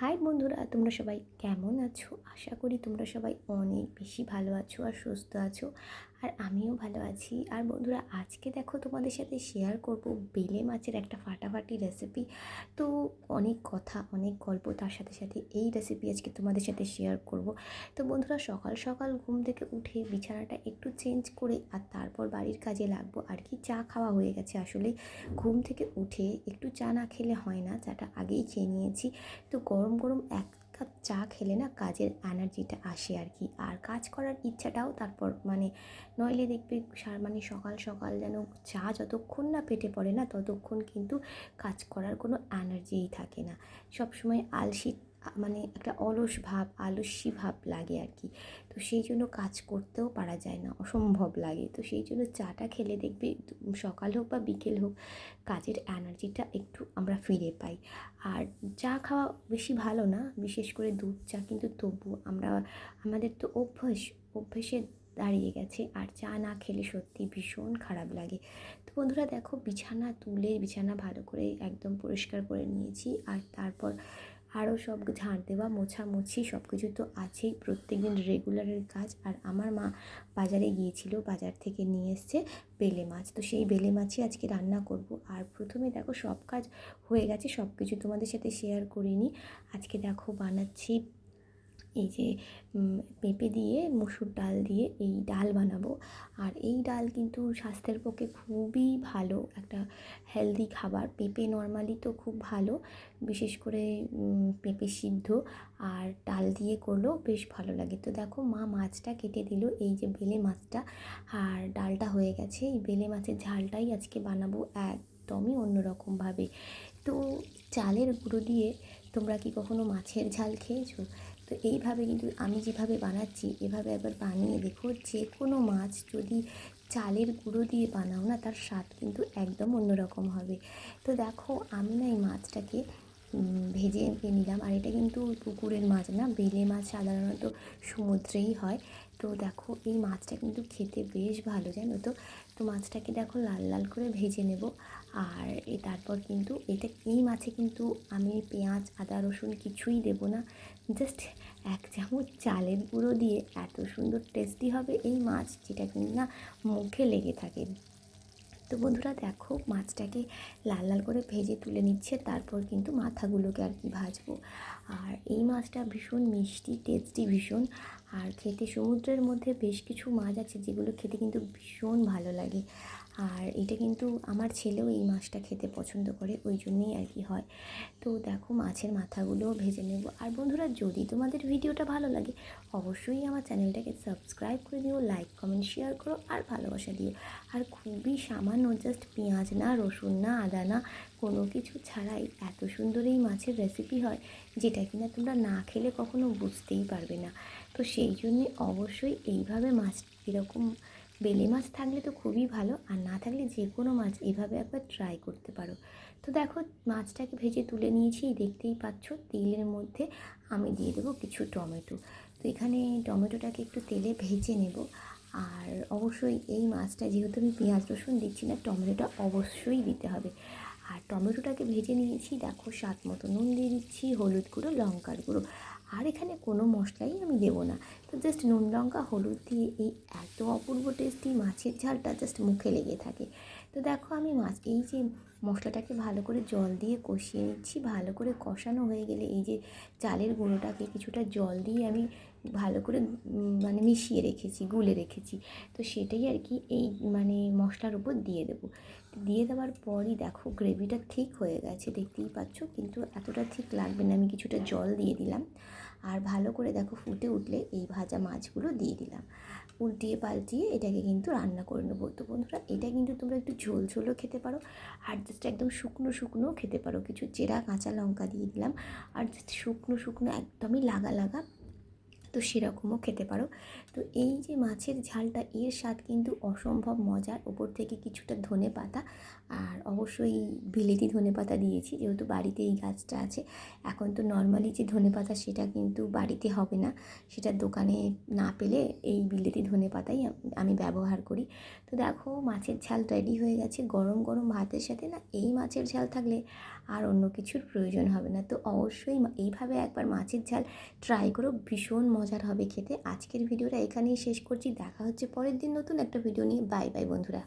High বন্ধুরা, তোমরা সবাই কেমন আছো? আশা করি তোমরা সবাই অনেক বেশি ভালো আছো আর সুস্থ আছো। আর আমিও ভালো আছি। আর বন্ধুরা, আজকে দেখো তোমাদের সাথে শেয়ার করব বেলে মাছের একটা ফাটাফাটি রেসিপি তো অনেক কথা, অনেক গল্প তার সাথে সাথে এই রেসিপি আজকে তোমাদের সাথে শেয়ার করব। তো বন্ধুরা, সকাল সকাল ঘুম থেকে উঠে বিছানাটা একটু চেঞ্জ করে আর তারপর বাড়ির কাজে লাগবো। আর কি চা খাওয়া হয়ে গেছে আসলে। ঘুম থেকে উঠে একটু চা না খেলে হয় না, চাটা আগেই খেয়ে নিয়েছি। তো গরম গরম এক কাপ চা খেলে না কাজের এনার্জিটা আসে আর কি। আর কাজ করার ইচ্ছাটাও তারপর মানে নইলে দেখবে মানে সকাল সকাল যেন চা যতক্ষণ না পেটে পড়ে না ততক্ষণ কিন্তু কাজ করার কোনো এনার্জিই থাকে না। সবসময় আলসি মানে একটা অলস ভাব, আলস্যি ভাব লাগে আর কি। তো সেই জন্য কাজ করতেও পারা যায় না, অসম্ভব লাগে। তো সেই জন্য চাটা খেলে দেখবে সকাল হোক বা বিকেল হোক, কাজের এনার্জিটা একটু আমরা ফিরে পাই। আর চা খাওয়া বেশি ভালো না, বিশেষ করে দুধ চা, কিন্তু তবু আমরা, আমাদের তো অভ্যাস, অভ্যেসে দাঁড়িয়ে গেছে। আর চা না খেলে সত্যি ভীষণ খারাপ লাগে। তো বন্ধুরা দেখো, বিছানা তুলে বিছানা ভালো করে একদম পরিষ্কার করে নিয়েছি। আর তারপর আরও সব ঝাঁট দেওয়া, মোছামুছি সব কিছু তো আছেই। প্রত্যেক দিন রেগুলারের কাজ। আর আমার মা বাজারে গিয়েছিল, বাজার থেকে নিয়ে এসছে বেলে মাছ। তো সেই বেলে মাছই আজকে রান্না করব। আর প্রথমে দেখো সব কাজ হয়ে গেছে সব কিছু তোমাদের সাথে শেয়ার করিনি। আজকে দেখো বানাচ্ছি এই যে পেঁপে দিয়ে, মসুর ডাল দিয়ে এই ডাল বানাবো। আর এই ডাল কিন্তু স্বাস্থ্যের পক্ষে খুবই ভালো একটা হেলদি খাবার। পেঁপে নর্মালি তো খুব ভালো, বিশেষ করে পেঁপে সিদ্ধ আর ডাল দিয়ে করলেও বেশ ভালো লাগে। তো দেখো, মা মাছটা কেটে দিল, এই যে বেলে মাছটা। আর ডালটা হয়ে গেছে, এই বেলে মাছের ঝালটাই আজকে বানাবো একদমই অন্যরকমভাবে। তো চালের গুঁড়ো দিয়ে তোমরা কি কখনো মাছের ঝাল খেয়েছো? তো এইভাবে কিন্তু আমি যেভাবে বানাচ্ছি, এভাবে একবার বানিয়ে দেখো, যে কোনো মাছ যদি চালের গুঁড়ো দিয়ে বানাও না, তার স্বাদ কিন্তু একদম অন্যরকম হবে। তো দেখো, আমি না এই মাছটাকে ভেজে নিলাম। আর এটা কিন্তু পুকুরের মাছ না, বেলে মাছ সাধারণত সমুদ্রেই হয়। তো দেখো, এই মাছটা কিন্তু খেতে বেশ ভালো, জানো তো? তো মাছটাকে দেখো লাল লাল করে ভেজে নেব। আর তারপর কিন্তু এটা এই মাছে কিন্তু আমি পেঁয়াজ, আদা, রসুন কিছুই দেবো না। জাস্ট এক চামচ চালের গুঁড়ো দিয়ে এত সুন্দর টেস্টি হবে এই মাছ, যেটা কিন্তু না মুখে লেগে থাকে। তো বন্ধুরা দেখো মাছটাকে লাল লাল করে ভেজে তুলে নিচ্ছে, তারপর কিন্তু মাথাগুলোকে আর কি ভাজবো। আর এই মাছটা ভীষণ মিষ্টি, টেস্টি ভীষণ। আর খেতে সমুদ্রের মধ্যে বেশ কিছু মাছ আছে যেগুলো খেতে কিন্তু ভীষণ ভালো লাগে। আর এটা কিন্তু আমার ছেলেও এই মাছটা খেতে পছন্দ করে, ওই জন্যেই আর কি হয়। তো দেখো মাছের মাথাগুলোও ভেজে নেব। আর বন্ধুরা, যদি তোমাদের ভিডিওটা ভালো লাগে, অবশ্যই আমার চ্যানেলটাকে সাবস্ক্রাইব করে দিও, লাইক, কমেন্ট, শেয়ার করো আর ভালোবাসা দিও। আর খুবই সামান্য জাস্ট পেঁয়াজ না, রসুন না, আদা না, কোনো কিছু ছাড়াই এত সুন্দর এই মাছের রেসিপি হয়, যেটা কিনা তোমরা না খেলে কখনো বুঝতেই পারবে না। তো সেই জন্যে অবশ্যই এইভাবে মাছ এরকম বেলে মাছ থাকলে তো খুবই ভালো, আর না থাকলে যে কোনো মাছ এভাবে একবার ট্রাই করতে পারো। তো দেখো, মাছটাকে ভেজে তুলে নিয়েছি দেখতেই পাচ্ছ তেলের মধ্যে আমি দিয়ে দেবো কিছু টমেটো। তো এখানে টমেটোটাকে একটু তেলে ভেজে নেব, আর অবশ্যই এই মাছটা যেহেতু আমি পেঁয়াজ রসুন দিচ্ছি না, টমেটোটা অবশ্যই দিতে হবে। আর টমেটোটাকে ভেজে নিয়েছি, দেখো স্বাদ মতো নুন দিয়ে দিচ্ছি, হলুদ গুঁড়ো, লঙ্কার গুঁড়ো। আর এখানে কোনো মশলাই আমি দেবো না। তো জাস্ট নুন, লঙ্কা, হলুদ দিয়ে এই এত অপূর্ব টেস্টি মাছের ঝালটা জাস্ট মুখে লেগে থাকে। তো দেখো আমি মাছ এই যে মশলাটাকে ভালো করে জল দিয়ে কষিয়ে নিচ্ছি। ভালো করে কষানো হয়ে গেলে এই যে চালের গুঁড়োটাকে কিছুটা জল দিয়ে আমি ভালো করে মানে মিশিয়ে রেখেছি, গুলে রেখেছি। তো সেটাই আর কি এই মানে মশলার উপর দিয়ে দেবো। দিয়ে দেওয়ার পরই দেখো গ্রেভিটা ঠিক হয়ে গেছে, দেখতেই পাচ্ছ? কিন্তু এতটা ঠিক লাগবে না, আমি কিছুটা জল দিয়ে দিলাম। আর ভালো করে দেখো ফুটে উঠলে এই ভাজা মাছগুলো দিয়ে দিলাম। উল্টিয়ে পাল্টিয়ে এটাকে কিন্তু রান্না করে নেব। তো বন্ধুরা, এটা কিন্তু তোমরা একটু ঝোল ঝোলও খেতে পারো আর জাস্ট একদম শুকনো শুকনোও খেতে পারো। কিছু চেরা কাঁচা লঙ্কা দিয়ে দিলাম আর জাস্ট শুকনো শুকনো একদমই লাগা লাগা তো সেরকমও খেতে পারো। তো এই যে মাছের ঝালটা, এর স্বাদ কিন্তু অসম্ভব মজার। ওপর থেকে কিছুটা ধনে পাতা আর অবশ্যই বিলেতি ধনে পাতা দিয়েছি, যেহেতু বাড়িতে এই গাছটা আছে। এখন তো নর্মালি যে ধনে পাতা, সেটা কিন্তু বাড়িতে হবে না। সেটা দোকানে না পেলে এই বিলেতি ধনে পাতাই আমি ব্যবহার করি। তো দেখো, মাছের ঝাল রেডি হয়ে গেছে। গরম গরম ভাতের সাথে না এই মাছের ঝাল থাকলে আর অন্য কিছুর প্রয়োজন হবে না। তো অবশ্যই এইভাবে একবার মাছের ঝাল ট্রাই করো। ভীষণ মজার হবে খেতে। আজকের ভিডিওটা এখানেই শেষ করছি। দেখা হচ্ছে পরের দিন নতুন একটা ভিডিও নিয়ে। বাই বাই বন্ধুরা।